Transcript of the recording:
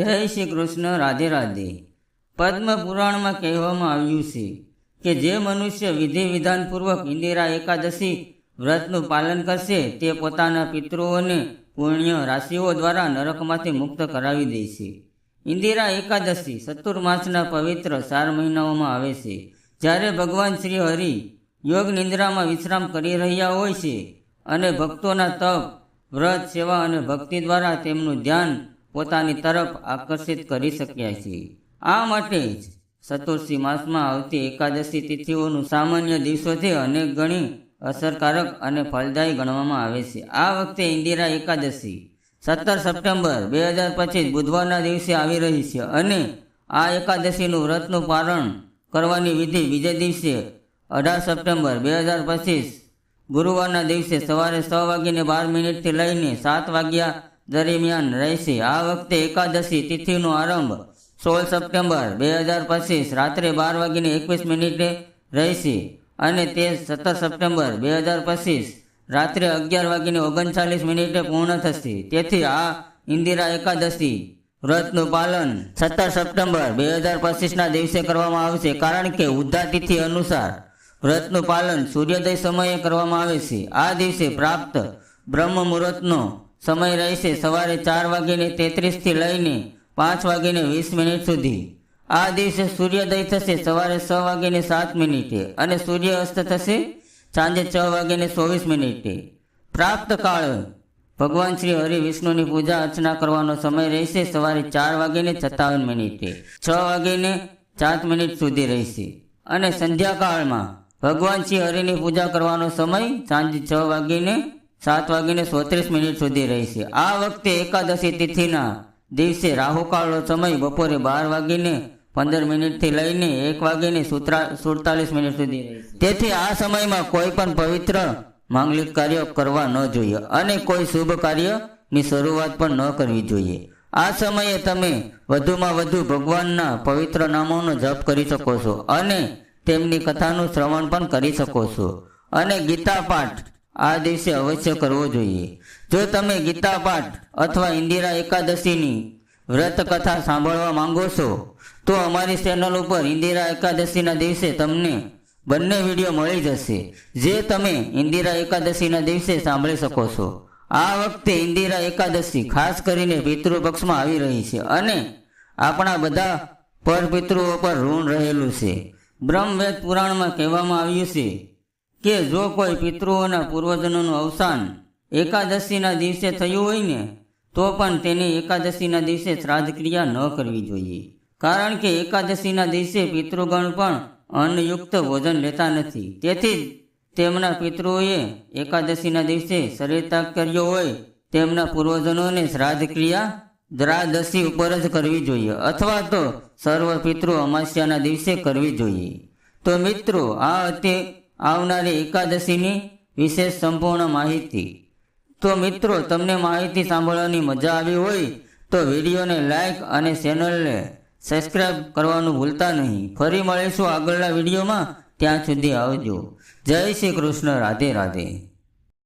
જય શ્રી કૃષ્ણ રાધે રાધે. પદ્મ પુરાણમાં કહેવામાં આવ્યું છે કે જે મનુષ્ય વિધિ વિધાનપૂર્વક ઇન્દિરા એકાદશી વ્રતનું પાલન કરશે, તે પોતાના પિતૃઓને પુણ્ય રાશિઓ દ્વારા નરકમાંથી મુક્ત કરાવી દે છે. ઇન્દિરા એકાદશી ચતુર્માસના પવિત્ર ચાર મહિનાઓમાં આવે છે. જ્યારે ભગવાન શ્રી હરિ યોગ નિંદ્રામાં વિશ્રામ કરી રહ્યા હોય છે અને ભક્તોના તપ, વ્રત, સેવા અને ભક્તિ દ્વારા તેમનું ધ્યાન પોતાની તરફ આકર્ષિત કરી શક્યા છે. આ માટે જ ચતુર્થી માસમાં આવતી એકાદશી તિથિઓનું સામાન્ય દિવસોથી અનેક ગણી અસરકારક અને ફળદાયી ગણવામાં આવે છે. આ વખતે ઇન્દિરા એકાદશી, સત્તર સપ્ટેમ્બર બે હજાર પચીસ બુધવારના દિવસે આવી રહી છે અને આ એકાદશીનું વ્રતનું પારણ કરવાની વિધિ બીજે દિવસે અઢાર સપ્ટેમ્બર બે હજાર પચીસ ગુરુવારના દિવસે સવારે છ વાગીને બાર મિનિટથી લઈને સાત વાગ્યા દરમિયાન રહેશે. આ વખતે એકાદશી તિથિનો આરંભ સોળ સપ્ટેમ્બર બે હજાર પચીસ રાત્રે બાર વાગીને એકવીસ મિનિટે રહેશે અને તે સત્તર સપ્ટેમ્બર બે હજાર પચીસ રાત્રે અગિયાર વાગીને ઓગણચાલીસ મિનિટે પૂર્ણ થશે. તેથી આ ઇન્દિરા એકાદશી વ્રતનું પાલન સત્તર સપ્ટેમ્બર બે હજાર પચીસના દિવસે કરવામાં આવશે. કારણ કે ઉદ્ધા તિથિ અનુસાર વ્રતનું પાલન સૂર્યોદય સમયે કરવામાં આવે છે. આ દિવસે પ્રાપ્ત બ્રહ્મ મુહૂર્તનો સમય રહેશે સવારે ચાર વાગીને તેત્રીસથી લઈને પાંચ વાગીને વીસ મિનિટ સુધી. આ દિવસે સૂર્યોદય થશે સવારે છ વાગીને સાત મિનિટે અને સૂર્ય અસ્ત થશે સાંજે છ વાગીને ચોવીસ મિનિટે. પ્રાપ્ત કાળ. ભગવાન શ્રી હરિ વિષ્ણુની પૂજા અર્ચના કરવાનો સમય રહેશે સવારે ચાર વાગીને સત્તાવન મિનિટે. છ વાગીને સાત મિનિટ સુધી રહેશે. અને સંધ્યાકાળમાં ભગવાન શ્રી હરિની પૂજા કરવાનો સમય સાંજે છ વાગીને સાત વાગીને સોત્રીસ મિનિટ સુધી રહેશે. આ વખતે એકાદશી તિથિના દિવસે રાહુકાળનો સમય બપોરે બાર વાગીને પંદર મિનિટથી લઈને એક વાગીને સુત્રા, સુડતાલીસ મિનિટ સુધી તેથી આ સમયમાં કોઈ પણ પવિત્ર માંગલિક કાર્ય કરવા ન જોઈએ અને કોઈ શુભ કાર્યની શરૂઆત પણ ન કરવી જોઈએ. આ સમયે તમે વધુમાં વધુ ભગવાનના પવિત્ર નામોનો જપ કરી શકો છો અને તેમની કથાનું શ્રવણ પણ કરી શકો છો. અને ગીતા પાઠ આ દિવસે અવશ્ય કરવો જોઈએ. જો તમે ગીતા પાઠ અથવા ઇન્દિરા એકાદશીની વ્રત કથા સાંભળવા માંગો છો, તો અમારી ચેનલ ઉપર ઇન્દિરા એકાદશીના દિવસે તમને બંને વીડિયો મળી જશે, જે તમે ઇન્દિરા એકાદશીના દિવસે સાંભળી શકો છો. આ વખતે ઇન્દિરા એકાદશી ખાસ કરીને પિતૃપક્ષમાં આવી રહી છે અને આપણા બધા પરપિતૃઓ પર ઋણ રહેલું છે. બ્રહ્મવેદ પુરાણમાં કહેવામાં આવ્યું છે કે જો કોઈ પિતૃઓના પૂર્વજનોનું અવસાન એકાદશીના દિવસે થયું હોય ને, તો પણ તેની એકાદશીના દિવસે શ્રાદ્ધ ક્રિયા ન કરવી જોઈએ. કારણ કે એકાદશીના દિવસે પિતૃગણ પણ અન્નયુક્ત ભોજન લેતા નથી. તેથી જ તેમના પિતૃઓએ એકાદશીના દિવસે શરીરત્યાગ કર્યો હોય, તેમના પૂર્વજનોને શ્રાદ્ધ ક્રિયા દ્રાદશી ઉપર જ કરવી જોઈએ. અથવા તો સર્વ પિતૃ અમાસ્યાના દિવસે કરવી જોઈએ. તો મિત્રો, આ હતી આવનારી એકાદશીની વિશેષ સંપૂર્ણ માહિતી. તો મિત્રો, તમને માહિતી સાંભળવાની મજા આવી હોય તો વિડીયોને લાઈક અને ચેનલને સબસ્ક્રાઈબ કરવાનું ભૂલતા નહીં. ફરી મળીશું આગળના વિડીયોમાં. ત્યાં સુધી આવજો. જય શ્રી કૃષ્ણ. રાધે રાધે.